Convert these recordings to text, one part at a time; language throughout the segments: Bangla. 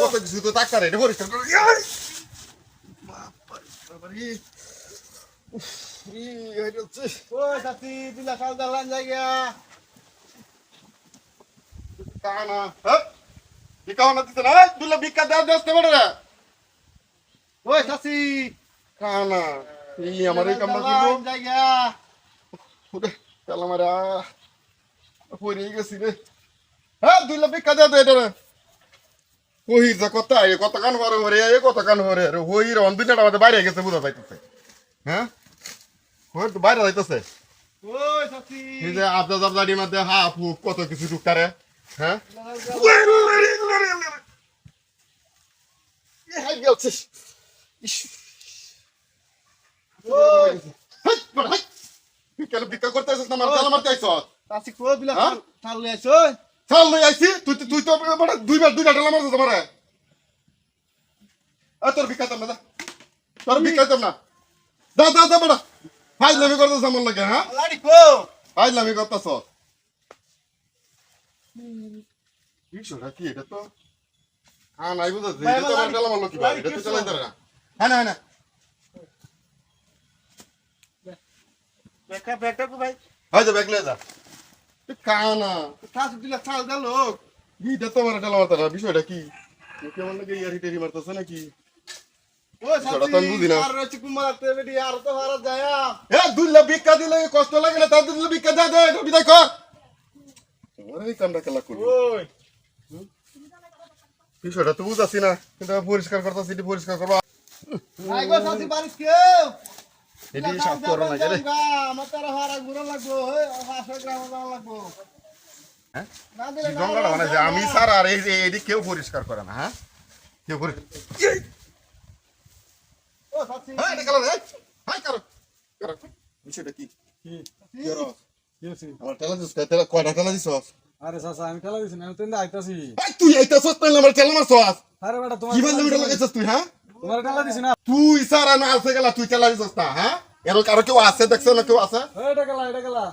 কত কিছু তো ডাক্তার এটা পরিষ্কার করে কানা, হ্যাঁ? আমার এই দিব। জায়গা। মারা। পড়ে গেছি রে। হ্যাঁ, দুলা ভিক্ষা দেওয়া দে এটা কহি যে কথা, এ কথা কান ভরে, এ কথা কান ভরে। আরে হই রে, অন দুনিয়াটা আমাদের বাইরে গেছে বুঝা যাইতেছে। হ্যাঁ? হই তো বাইরে যাইতেছে। ওই চাচি এই যে আবদা মধ্যে কত কিছু ঢুকতারে হ্যাঁ হাই গেছে ইস ওই হাই বিকা করতে আছিস না মারতে মারতে চাচি কো? চাল লই আইছো চাল লই আইছি তুই তুই তো বড় দুইবার দুইটা ঢালা মারছিস আমারে। আ তোর বিকা না যা। তোর বিকা না দা দা দা বড়। ফাইজলামি করতেছ আমার লাগে হ্যাঁ? লাড়ি কো। ফাইজলামি করতেছ। বিষয়টা কি এটা তো? হ্যাঁ নাই ভাই, এটা তো আমার আমার ঢালা মারলো কি ভাই এটা তো চালাই ধরে না। হ্যাঁ না হ্যাঁ না। বেকা কো ভাই। হয় যা ব্যাগ লয়ে যা। কানা দিলা চাল দালো এটা তো আমার ঢালা মারতে না বিষয়টা কি? কেমন লাগে ইয়ারি মারতেছে নাকি? না। কষ্ট লাগে তার দুল্লা ভিক্ষা দে দে বিদায় কর। কামটা খেলা করব বিষয়টা তো বুঝাচ্ছি না কিন্তু পরিষ্কার করতেছি পরিষ্কার করব। এটি সাফ করো না রে আমার তারা হারা ঘুরা লাগবো হাসা গ্রাম লাগবো। হ্যাঁ? গঙ্গাটা আমি স্যার আর এই এটি কেউ পরিষ্কার করে না হ্যাঁ? কেউ দিস আরে চাচা আমি ঠেলা দিছি না আমি আইতাছি। তুই আইতাছস তাইলে আমার টেলা মারছস? আরে বেটা তোমার কি বললি ওটা লাগাইছস তুই হ্যাঁ? তোমার ঠেলা দিছি না? তুই সারা না আছে গেলা তুই টেলা দিছস না হ্যাঁ? এর কারও কেউ আছে দেখছ না কেউ আছে? এটা গেলা এটা গেলা।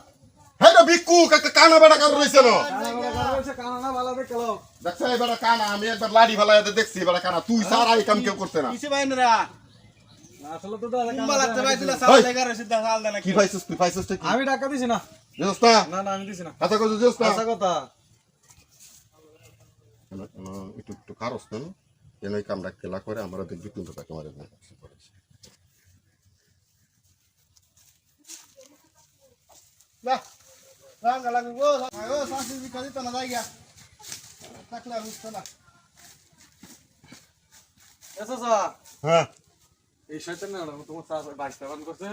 হ্যাঁ বিকু কানা বেটা কারও রইছে না? কানা বেটা কার হইছে কানা না ভালো দেখে লো দেখছ এই বেটা কানা আমি একবার লাড়ি ভালা দেখছি বেটা কানা। তুই সারা এই কাম কেউ করতে না। কিসে বাইনরা আসলে তো দাদা কুম্বা লাগতে ভাই দিলা ওই। চাল লাগা রয়েছে দা চাল দেনা কি পাইছস তুই? পাইছস কি? আমি টাকা দিছি না। না না না আমি দিছি না। কথা কইছস বুঝছস না আশা কথা। কেন- কেন একটু একটু কারস কেন এই কামটা খেলা করে আমরা দেখবি কিন্তু তাকে মারে না যা রাঙ্গা লাগবো ও চাচি বিকাজি তো না জায়গা থাকলে বুঝতো না। এ চাচা হ্যাঁ। এই শয়তান না তোমার বাইশ টাকা করছে